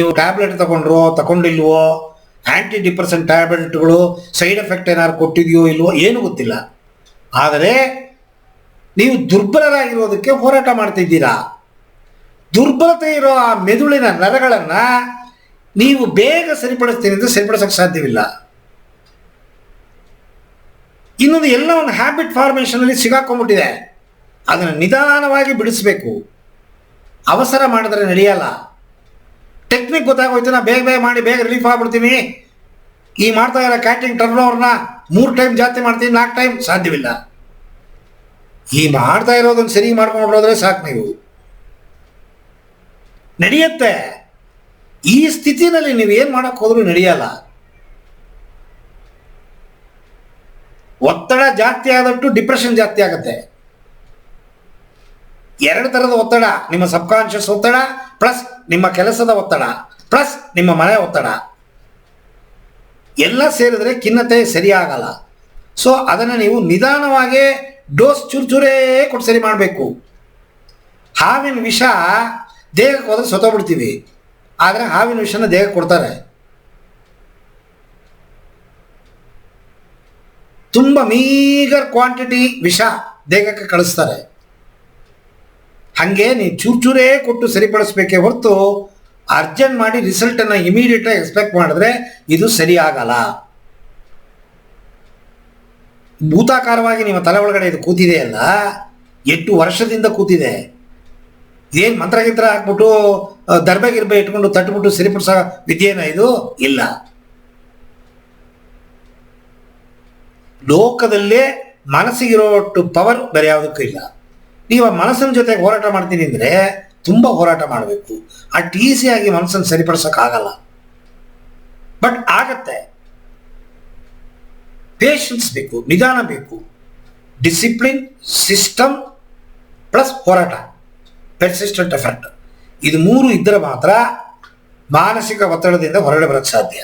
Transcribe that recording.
ನೀವು ಟ್ಯಾಬ್ಲೆಟ್ ತಗೊಂಡ್ರೋ, ತಗೊಂಡಿಲ್ವೋ ಆಂಟಿ ಡಿಪ್ರೆಸೆಂಟ್ ಟ್ಯಾಬ್ಲೆಟ್ಗಳು ಸೈಡ್ ಎಫೆಕ್ಟ್ ಏನಾದ್ರು ಕೊಟ್ಟಿದೆಯೋ, ಇಲ್ವೋ, ಏನು ಗೊತ್ತಿಲ್ಲ. ಆದರೆ ನೀವು ದುರ್ಬಲರಾಗಿರೋದಕ್ಕೆ ಹೋರಾಟ ಮಾಡ್ತಿದ್ದೀರಾ ದುರ್ಬಲತೆ ಇರೋ ಆ ಮೆದುಳಿನ ನರಗಳನ್ನು ನೀವು ಬೇಗ ಸರಿಪಡಿಸ್ತೀನಿ ಅಂತ ಸರಿಪಡಿಸೋಕ್ಕೆ ಸಾಧ್ಯವಿಲ್ಲ. ಇನ್ನೊಂದು ಎಲ್ಲ ಒಂದು ಹ್ಯಾಬಿಟ್ ಫಾರ್ಮೇಷನಲ್ಲಿ ಸಿಗಾಕೊಂಡ್ಬಿಟ್ಟಿದೆ. ಅದನ್ನು ನಿಧಾನವಾಗಿ ಬಿಡಿಸಬೇಕು. ಅವಸರ ಮಾಡಿದ್ರೆ ನಡೆಯಲ್ಲ. ಟೆಕ್ನಿಕ್ ಗೊತ್ತಾಗೋಯ್ತು ನಾ ಬೇಗ ಬೇಗ ಮಾಡಿ, ಬೇಗ ರಿಲೀಫ್ ಆಗ್ಬಿಡ್ತೀನಿ. ಈ ಮಾಡ್ತಾ ಇರೋ ಕ್ಯಾಟ್ರಿಂಗ್ ಟರ್ನ್ ಓವರ್ನ ಮೂರು ಟೈಮ್ ಜಾಸ್ತಿ ಮಾಡ್ತೀನಿ, ನಾಲ್ಕು ಟೈಮ್ ಸಾಧ್ಯವಿಲ್ಲ. ಈ ಮಾಡ್ತಾ ಇರೋದನ್ನು ಸರಿ ಮಾಡ್ಕೊಂಡು ಹೋದ್ರೆ ಸಾಕು ನೀವು. ನಡೆಯುತ್ತೆ. ಈ ಸ್ಥಿತಿನಲ್ಲಿ ನೀವು ಏನು ಮಾಡೋಕೆ ಹೋದ್ರೂ ನಡೆಯಲ್ಲ. ಒತ್ತಡ ಜಾಸ್ತಿ ಆದಷ್ಟು ಡಿಪ್ರೆಷನ್ ಜಾಸ್ತಿ ಆಗುತ್ತೆ. ಎರಡು ಥರದ ಒತ್ತಡ, ನಿಮ್ಮ ಸಬ್ಕಾನ್ಷಿಯಸ್ ಒತ್ತಡ, ಪ್ಲಸ್ ನಿಮ್ಮ ಕೆಲಸದ ಒತ್ತಡ, ಪ್ಲಸ್ ನಿಮ್ಮ ಮನೆ ಒತ್ತಡ. ಎಲ್ಲ ಸೇರಿದ್ರೆ ಖಿನ್ನತೆ ಸರಿಯಾಗಲ್ಲ. ಸೊ ಅದನ್ನು ನೀವು ನಿಧಾನವಾಗಿ ಡೋಸ್ ಚೂರು ಚೂರೇ ಕೊಟ್ಟು ಸರಿ ಮಾಡಬೇಕು. ಹಾವಿನ ವಿಷ ದೇಹಕ್ಕೆ ಹೋದ್ರೆ ಸೊತ್ತೋಗ್ಬಿಡ್ತೀವಿ. ಆದರೆ ಹಾವಿನ ವಿಷನ ದೇಹಕ್ಕೆ ಕೊಡ್ತಾರೆ. ತುಂಬ ಮೀಗರ್ ಕ್ವಾಂಟಿಟಿ ವಿಷ ದೇಹಕ್ಕೆ ಕಳಿಸ್ತಾರೆ. ಹಾಗೆ ನೀವು ಚೂರು ಚೂರೇ ಕೊಟ್ಟು ಸರಿಪಡಿಸ್ಬೇಕೇ ಹೊರತು ಅರ್ಜೆಂಟ್ ಮಾಡಿ ರಿಸಲ್ಟನ್ನು ಇಮಿಡಿಯೇಟಾಗಿ ಎಕ್ಸ್ಪೆಕ್ಟ್ ಮಾಡಿದ್ರೆ ಇದು ಸರಿ ಆಗಲ್ಲ ಭೂತಾಕಾರವಾಗಿ ನಿಮ್ಮ ತಲೆ ಒಳಗಡೆ ಇದು ಕೂತಿದೆ ಅಲ್ಲ ಎಂಟು ವರ್ಷದಿಂದ ಕೂತಿದೆ. ಏನು ಮಂತ್ರಗಿಂತ್ರ ಹಾಕ್ಬಿಟ್ಟು ದರ್ಬೆಗಿರ್ಬೆ ದರ್ಬೆ ಗಿರ್ಬೆ ಇಟ್ಕೊಂಡು ತಟ್ಬಿಟ್ಟು ಸರಿಪಡಿಸೋ ವಿದ್ಯೆನ ಇದು ಇಲ್ಲ. ಲೋಕದಲ್ಲೇ ಮನಸ್ಸಿಗಿರೋಟ್ಟು ಪವರ್ ಬೇರೆ ಯಾವುದಕ್ಕೂ ಇಲ್ಲ. ನೀವು ಆ ಮನಸ್ಸಿನ ಜೊತೆಗೆ ಹೋರಾಟ ಮಾಡ್ತೀನಿ ಅಂದರೆ ತುಂಬ ಹೋರಾಟ ಮಾಡಬೇಕು. ಅಟ್ ಈಸಿಯಾಗಿ ಮನಸ್ಸನ್ನು ಸರಿಪಡಿಸೋಕ್ಕಾಗಲ್ಲ. ಬಟ್ ಆಗತ್ತೆ. ಪೇಷನ್ಸ್ ಬೇಕು, ನಿಧಾನ ಬೇಕು. ಡಿಸಿಪ್ಲಿನ್ ಸಿಸ್ಟಮ್ ಪ್ಲಸ್ ಹೋರಾಟ. ಪೆರ್ಸಿಸ್ಟೆಂಟ್ ಎಫರ್ಟ್ ಇದು ಮೂರು ಇದ್ದರೆ ಮಾತ್ರ ಮಾನಸಿಕ ಒತ್ತಡದಿಂದ ಹೊರಗಡೆ ಬರೋಕ್ಕೆ ಸಾಧ್ಯ.